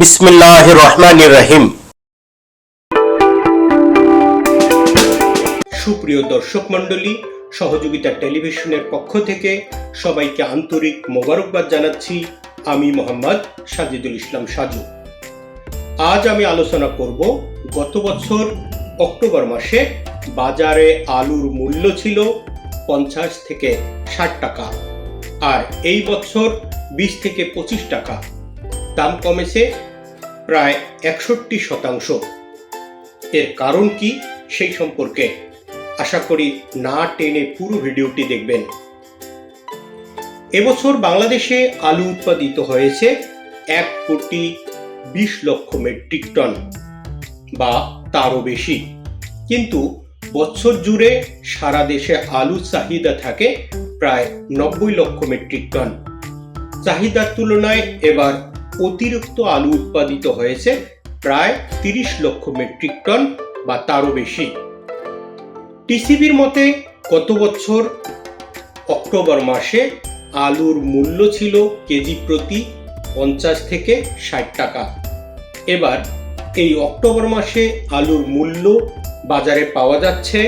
বিসমিল্লাহ রহমান রহিম। সুপ্রিয় দর্শক মণ্ডলী, সহযোগিতা টেলিভিশনের পক্ষ থেকে সবাইকে আন্তরিক মোবারকবাদ জানাচ্ছি আমি মোহাম্মদ সাজিদুল ইসলাম সাজু। আজ আমি আলোচনা করব, গত বছর অক্টোবর মাসে বাজারে আলুর মূল্য ছিল পঞ্চাশ থেকে ষাট টাকা, আর এই বছর বিশ থেকে পঁচিশ টাকা। দাম কমেছে প্রায় একষট্টি শতাংশ। এর কারণ কি সেই সম্পর্কে আশা করি না টেনে পুরো ভিডিওটি দেখবেন। এবছর বাংলাদেশে আলু উৎপাদিত হয়েছে এক কোটি বিশ লক্ষ মেট্রিক টন বা তারও বেশি। কিন্তু বছর জুড়ে সারা দেশে আলুর চাহিদা থাকে প্রায় নব্বই লক্ষ মেট্রিক টন। চাহিদার তুলনায় এবার অতিরিক্ত আলু উৎপাদিত হয়েছে প্রায় তিরিশ লক্ষ মেট্রিক টন বা তারও বেশি। টিসিবির মতে, গত বছর অক্টোবর মাসে আলুর মূল্য ছিল কেজি প্রতি পঞ্চাশ থেকে ষাট টাকা। এবার এই অক্টোবর মাসে আলুর মূল্য বাজারে পাওয়া যাচ্ছে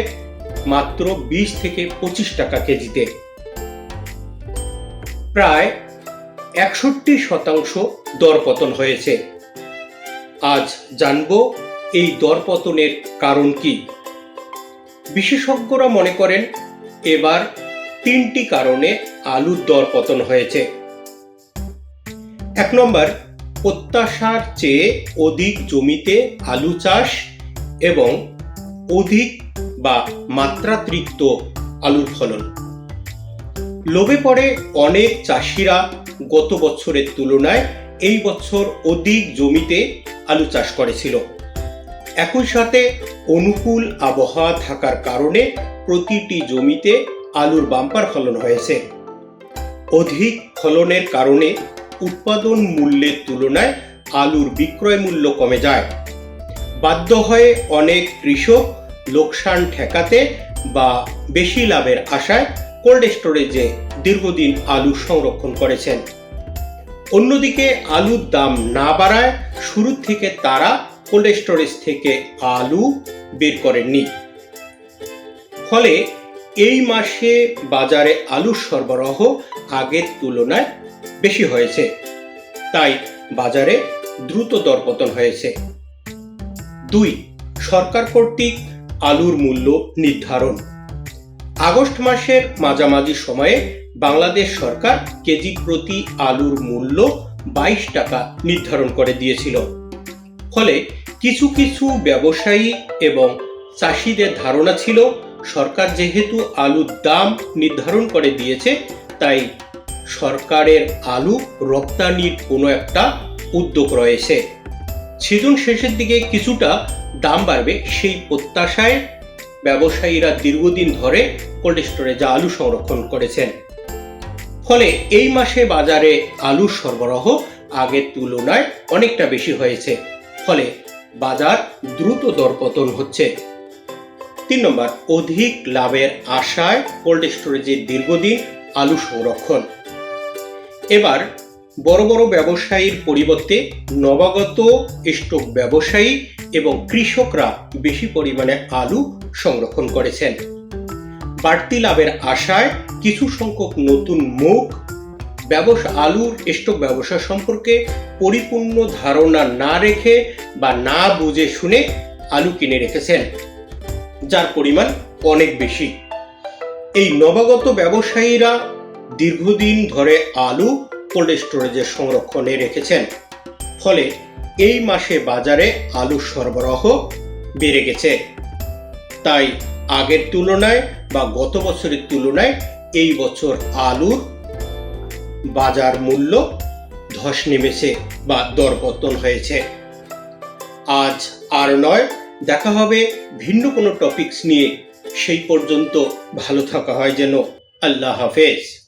মাত্র বিশ থেকে পঁচিশ টাকা কেজিতে। প্রায় একষট্টি শতাংশ দরপতন হয়েছে। আজ জানব এই দরপতনের কারণ কি। বিশেষজ্ঞরা মনে করেন, এবার তিনটি কারণে আলুর দর পতন হয়েছে। এক নম্বর প্রত্যাশার চেয়ে অধিক জমিতে আলু চাষ এবং অধিক বা মাত্রাতিরিক্ত আলুর ফলন। লোভে পড়ে অনেক চাষিরা গত বছরের তুলনায় এই বছর অধিক জমিতে আলু চাষ করেছিল। একই সাথে অনুকূল আবহাওয়া থাকার কারণে প্রতিটি জমিতে আলুর বাম্পার ফলন হয়েছে। অধিক ফলনের কারণে উৎপাদন মূল্যের তুলনায় আলুর বিক্রয় মূল্য কমে যায়। বাধ্য হয়ে অনেক কৃষক লোকসান ঠেকাতে বা বেশি লাভের আশায় কোল্ড স্টোরেজে দীর্ঘদিন আলু সংরক্ষণ করেছেন। অন্যদিকে আলুর দাম না বাড়ায় শুরু থেকে তারা কোল্ড স্টোরেজ থেকে আলু বের করেননি। ফলে এই মাসে বাজারে আলুর সরবরাহ আগের তুলনায় বেশি হয়েছে। তাই বাজারে দ্রুত দরপতন হয়েছে। দুই, সরকার কর্তৃক আলুর মূল্য নির্ধারণ। আগস্ট মাসের মাঝামাঝি সময়ে বাংলাদেশ সরকার কেজি প্রতি আলুর মূল্য বাইশ টাকা নির্ধারণ করে দিয়েছিল। ফলে কিছু কিছু ব্যবসায়ী এবং চাষিদের ধারণা ছিল, সরকার যেহেতু আলুর দাম নির্ধারণ করে দিয়েছে, তাই সরকারের আলু রপ্তানির কোনো একটা উদ্যোগ রয়েছে। সিজন শেষের দিকে কিছুটা দাম বাড়বে সেই প্রত্যাশায় ব্যবসায়ীরা দীর্ঘদিন ধরে কোল্ড স্টোরেজে আলু সংরক্ষণ করেছেন। ফলে এই মাসে বাজারে আলুর সরবরাহ আগের তুলনায় অনেকটা বেশি হয়েছে। ফলে বাজার দ্রুত দরপতন হচ্ছে। তিন নম্বর, অধিক লাভের আশায় কোল্ড স্টোরেজে দীর্ঘদিন আলু সংরক্ষণ। এবার বড় বড় ব্যবসায়ীর পরিবর্তে নবাগত স্টক ব্যবসায়ী এবং কৃষকরা বেশি পরিমাণে আলু সংরক্ষণ করেছেন। বাড়তি লাভের আশায় কিছু সংখ্যক নতুন মুখ, ব্যবসা, আলুর স্টক ব্যবসা সম্পর্কে পরিপূর্ণ ধারণা না রেখে বা না বুঝে শুনে আলু কিনে রেখেছেন, যার পরিমাণ অনেক বেশি। এই নবাগত ব্যবসায়ীরা দীর্ঘদিন ধরে আলু কোল্ড স্টোরেজে সংরক্ষণে রেখেছেন। ফলে এই মাসে বাজারে আলুর সরবরাহ বেড়ে গেছে। তাই আগের তুলনায় বা গত বছরের তুলনায় এই বছর আলুর বাজার মূল্য ধস নেমেছে বা দরপতন হয়েছে। আজ আর নয়, দেখা হবে ভিন্ন কোনো টপিকস নিয়ে। সেই পর্যন্ত ভালো থাকা হয় যেন। আল্লাহ হাফেজ।